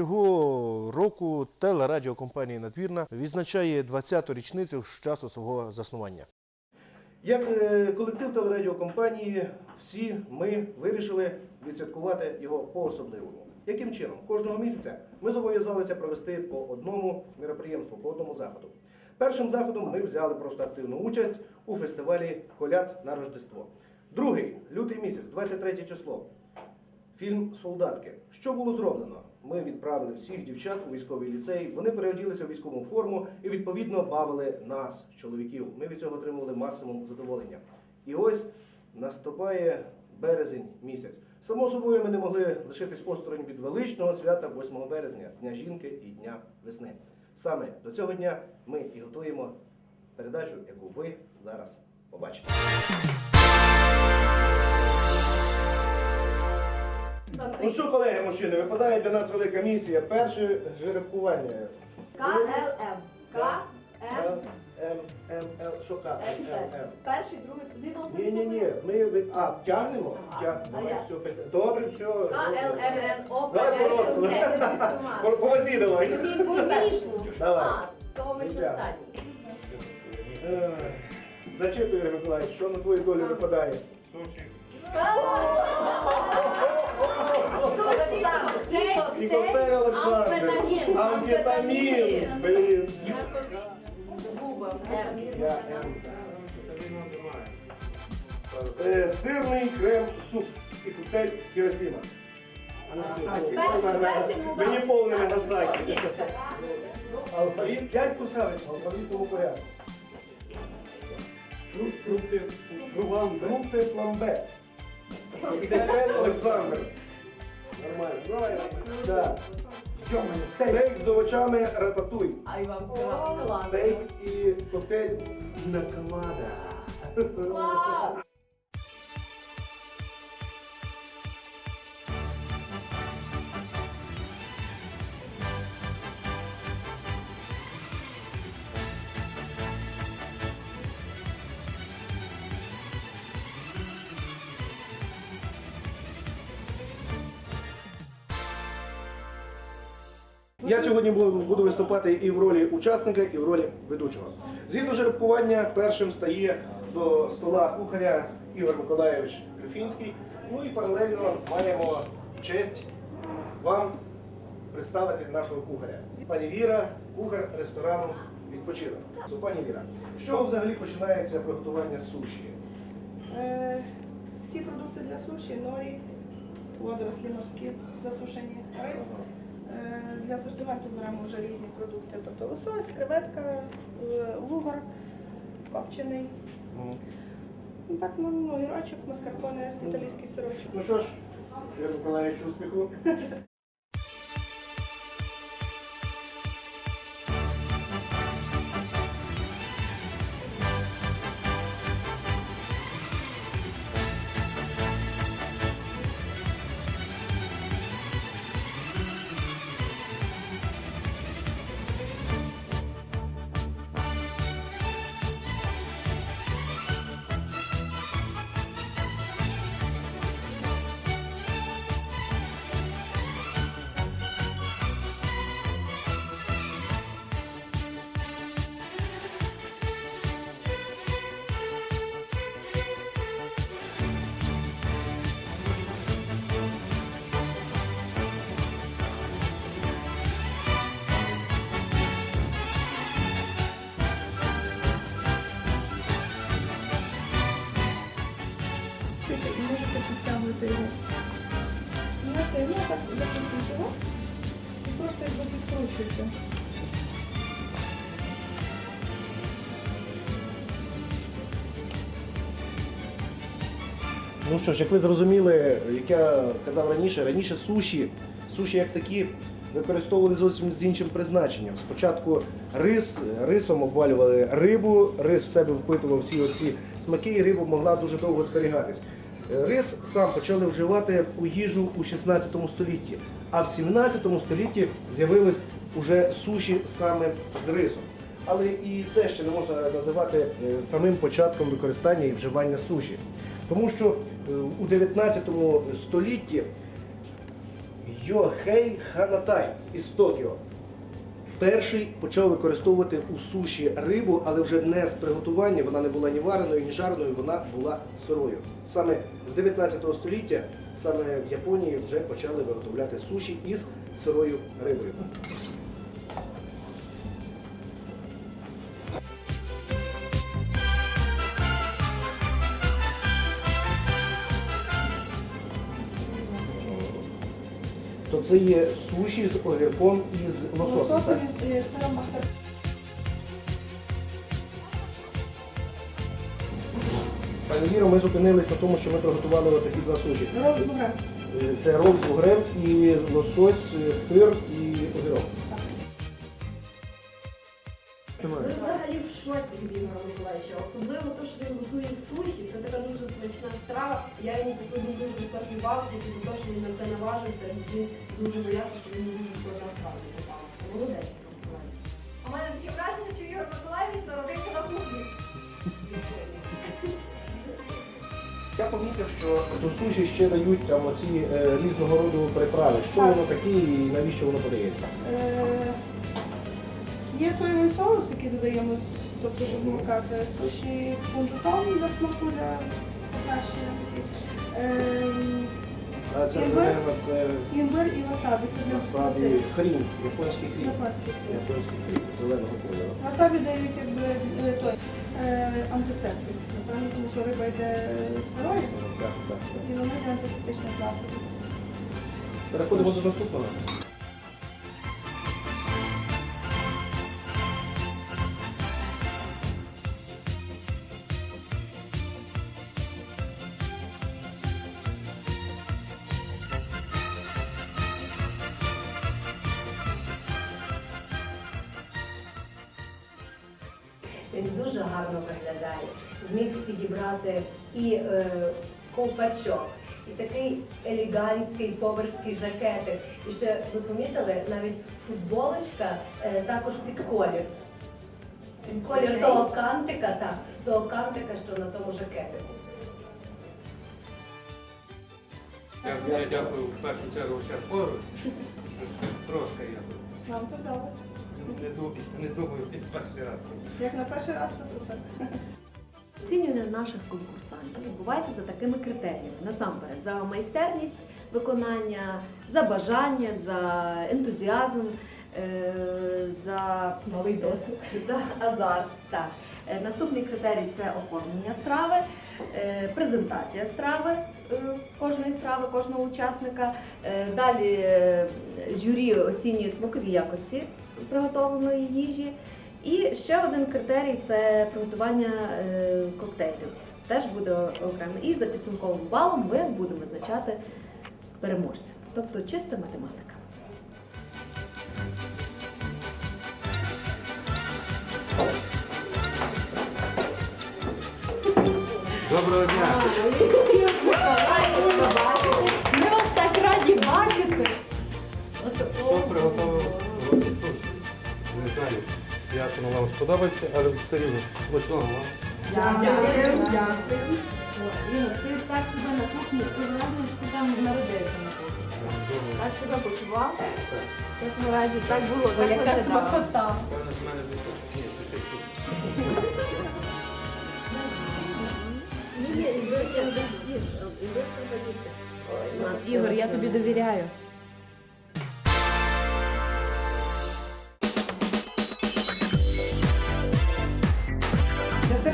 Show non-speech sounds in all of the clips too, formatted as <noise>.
Цього року телерадіокомпанія Надвірна відзначає 20-ту річницю з часу свого заснування. Як е, колектив телерадіокомпанії, всі ми вирішили відсвяткувати його по-особливому. Яким чином? Кожного місяця ми зобов'язалися провести по одному мероприємству, по одному заходу. Першим заходом ми взяли просто активну участь у фестивалі Коляд на Рождество. Другий лютий місяць, 23 число. Фільм Солдатки. Що було зроблено? Ми відправили всіх дівчат у військовий ліцей. Вони переоділися в військову форму і відповідно бавили нас, чоловіків. Ми від цього отримували максимум задоволення. І ось наступає березень місяць. Само собою, ми не могли лишитись осторонь від величного свята 8 березня, Дня жінки і Дня весни. Саме до цього дня ми і готуємо передачу, яку ви зараз побачите. Ну що, колеги, мужчини, випадає для нас велика місія. Перше жеребкування. КЛМ. К, М, М, М, Л, що К, М, Л, М. Перший, другий, згідно Ні, ні, ні, ми ви- а, тягнемо? Ага. Тяг... А я? все, пита- Добре, все. К, Л, М, Н, О, П, Давай просто. По, по давай. Давай. А, то ми ж Звичайно. останні. Е, Зачитуй, Ігор Миколаївич, що на твою долю випадає? Суші. Коктейль Олександр. Амфетамін. Блін. Е, Сирний крем суп і коктейль Хіросіма. Мені повне Нагасакі. Алфавіт 5 поставить в алфавітному порядку. Фрукти, фрукти фламбе. Тепер Олександр. Нормально. Давай. Да. Стейк з овочами рататуй. А і вам клас. Стейк і коктейль наколада. Вау! Я сьогодні буду виступати і в ролі учасника, і в ролі ведучого. Згідно жеребкування, першим стає до стола кухаря Ігор Миколаєвич Люфінський. Ну і паралельно маємо честь вам представити нашого кухаря. Пані Віра, кухар ресторану відпочинок. Пані Віра, з чого взагалі починається приготування суші? Е, Всі продукти для суші, норі, водорослі морські, засушені рис. Е, Для асортименту беремо вже різні продукти, тобто лосось, креветка, е, лугар, копчений. Ну, Так, ну, гірочок, огірочок, маскарпоне, італійський сирочок. Ну що ж, Ігор Миколаївич, успіху. <laughs> Ну що ж, як ви зрозуміли, як я казав раніше, раніше суші, суші як такі використовували зовсім з іншим призначенням. Спочатку рис, рисом обвалювали рибу, рис в себе впитував всі оці смаки, і риба могла дуже довго зберігатись. Рис сам почали вживати у їжу у 16 столітті, а в 17 столітті з'явились уже суші саме з рисом. Але і це ще не можна називати е, самим початком використання і вживання суші. Тому що е, у 19 столітті Йохей Ханатай із Токіо. Перший почав використовувати у суші рибу, але вже не з приготування, вона не була ні вареною, ні жареною, вона була сирою. Саме з 19 століття, саме в Японії вже почали виготовляти суші із сирою рибою. То це є суші з огірком і з лососем, так? Пані Віро, ми зупинилися на тому, що ми приготували отакі два суші. Е, Це рол з угрем і лосось, е, сир і огірок. Шоці від Ігора Миколаївича. Особливо те, що він готує суші. Це така дуже смачна страва. Я йому покладу дуже високий бал, тільки за те, що він на це наважився. Він дуже боявся, що він дуже складна страва не попалася. Молодець, Ігор Миколаївич. У мене таке враження, що Ігор Миколаївич народився на кухні. Я помітив, що до суші ще дають там оці е, різного роду приправи. Що Так. воно таке і навіщо воно подається? Е, Є соєвий соус, який додаємо, тобто, щоб макати суші кунжутом для смаку, для покращення. Ем, А це Імбир? зелена, це Імбир і васабі. Це смаку. хрін, японський хрін. Японський хрін. Японський хрін зеленого кольору. Васабі дають якби е, той е, антисептик. Напевно, тому що риба йде сирою, Так, так, так. і воно йде антисептичний засіб. Переходимо до наступного. Він дуже гарно виглядає. Зміг підібрати і е, ковпачок, і такий елегантський поварський жакетик. І ще ви помітили, навіть футболочка е, також під колір. Під колір того кантика, так, того кантика, що на тому жакетику. Я, я дякую в першу чергу що, що трошки я то вдалося. Не думаю, не думаю під перший раз. Як на перший раз, то супер. Оцінювання наших конкурсантів відбувається за такими критеріями. Насамперед, за майстерність виконання, за бажання, за ентузіазм, е, за Малий досвід. за азарт. Так. Е, Наступний критерій це оформлення страви, е, презентація страви кожної страви, кожного учасника. Далі журі оцінює смакові якості приготовленої їжі. І ще один критерій це приготування е, коктейлів. Теж буде окремо. І за підсумковим балом ми будемо визначати переможця. Тобто чиста математика. Доброго дня! Ми вас так раді бачити. Що приготував як воно вам сподобається, але все рівно смачного вам. Дякую, дякую. Ти так себе на кухні, ти згадуєш, ти там народився на кухні. Так себе почував? Як наразі так було, так Яка смакота. Це. Ігор, я тобі довіряю.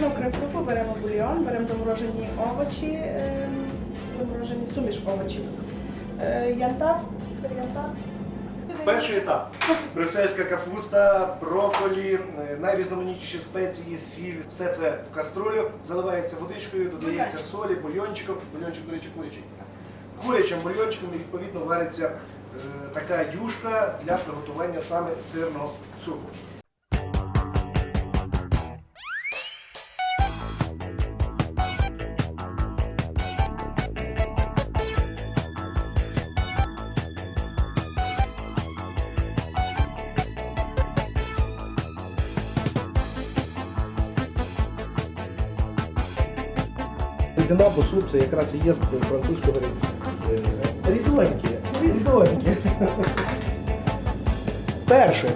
Сирного крем-супу беремо бульйон, беремо заморожені овочі, ем, заморожені суміш овочів. Е, Янтар, сир янтар. Перший етап. Брюссельська капуста, брокколі, е, найрізноманітніші спеції, сіль. Все це в каструлю, заливається водичкою, додається солі, бульйончиком. Бульйончик, до речі, курячий. Курячим бульйончиком і відповідно вариться е, така юшка для приготування саме сирного супу. Рідина, по суп це якраз і є з французького рі- Рідоньки. рідненьке. Перше.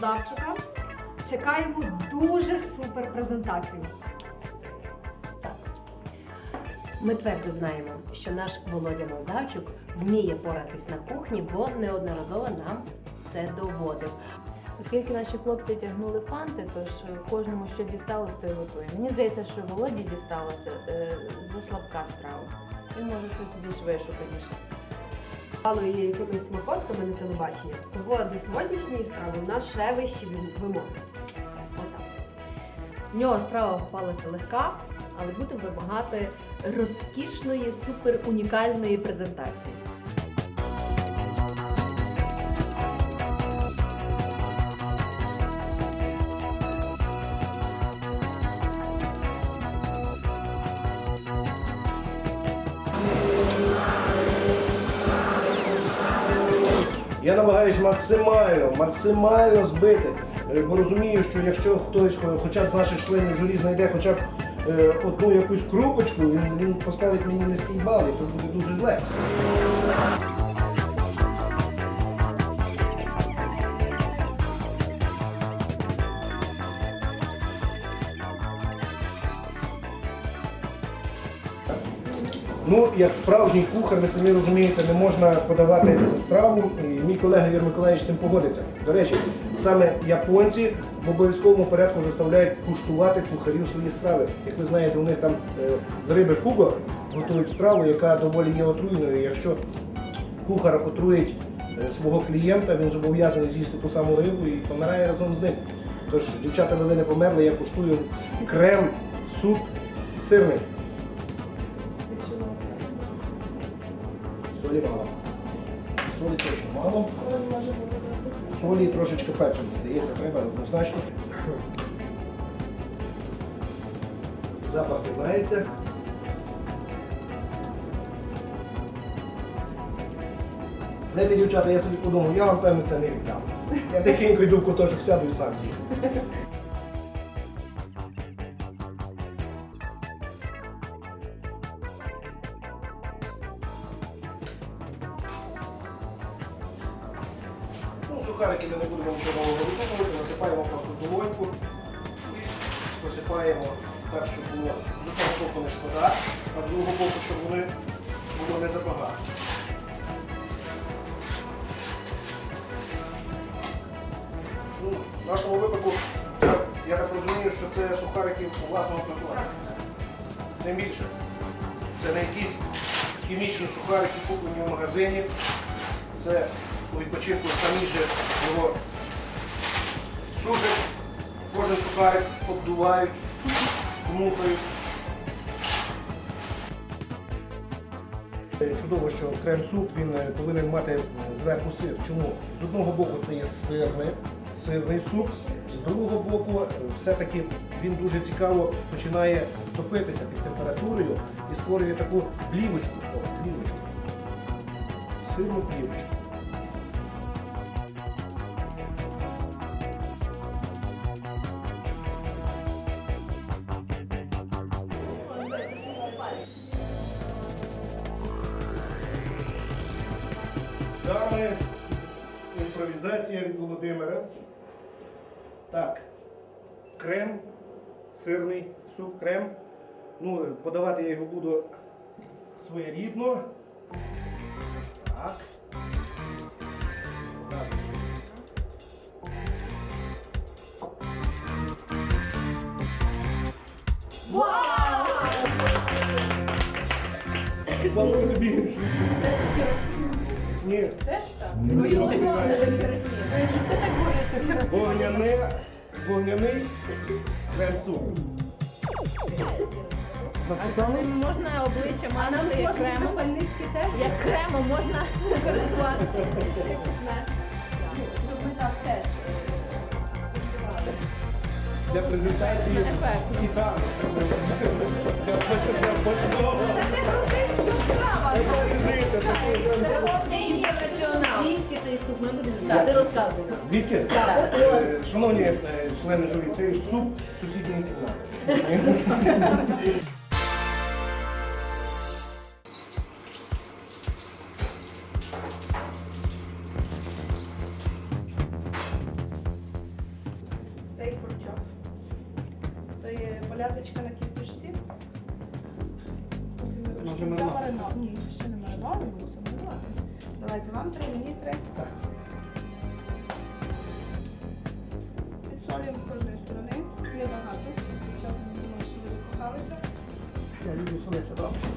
Дарчука. Чекаємо дуже супер презентацію. Ми твердо знаємо, що наш Володя Молдавчук вміє поратись на кухні, бо неодноразово нам це доводив. Оскільки наші хлопці тягнули фанти, тож кожному що дісталось, то й готує. Мені здається, що Володі дісталося е, заслабка страва. Він може щось більш вишуканіше. Мало є якимись смакотками на телебаченні, того до сьогоднішньої страви у нас ще вищі вимоги. В нього страва попалася легка, але буде вимагати розкішної, супер унікальної презентації. Максимально, максимально збити. Е, Бо розумію, що якщо хтось, хоча б наших членів журі знайде хоча б е, одну якусь крупочку, він поставить мені низький бал, і то буде дуже зле. Ну, як справжній кухар, ви самі розумієте, не можна подавати страву. Мій колега Юрій Миколаївич з цим погодиться. До речі, саме японці в обов'язковому порядку заставляють куштувати кухарів свої страви. Як ви знаєте, у них там е, з риби фуго готують страву, яка доволі є отруйною. Якщо кухар отруїть е, свого клієнта, він зобов'язаний з'їсти ту саму рибу і помирає разом з ним. Тож, дівчата, ви не померли, я куштую крем, суп сирний. Солі мало. Солі точно мало. Солі і трошечки перцю, здається, треба однозначно. Запах тримається. Знаєте, дівчата, я собі подумав, я вам певно це не віддам. Я тихенько йду в куточок сяду і сам з'їм. Не забагато. Ну, в нашому випадку, я, так розумію, що це сухарики власного приготування. Не більше. Це не якісь хімічні сухарики, куплені в магазині. Це у відпочинку самі же його сушать, кожен сухарик обдувають, дмухають. Чудово, що крем-суп він е, повинен мати е, зверху сир. Чому? З одного боку це є сирний, сирний суп, з другого боку е, все-таки він дуже цікаво починає топитися під температурою і створює таку плівочку. Сирну плівочку. Імпровізація від Володимира. Так, крем, сирний суп, крем. Ну, подавати я його буду своєрідно. Так. Вау! Буде більше. Ні. Теж так? Ні. Його не інтересує. Це так говорить. Вогняне, вогняний крем-суп. Можна обличчя мазати як кремом. пальнички теж. Як кремом можна користуватися. Щоб ми так теж Для презентації там. Для смачного. Яка різниця? Це. Звідки Так. Е, Шановні е, члени журі, це суп сусідньої кімнати. Сторони. Є багато, щоб цього не думаю,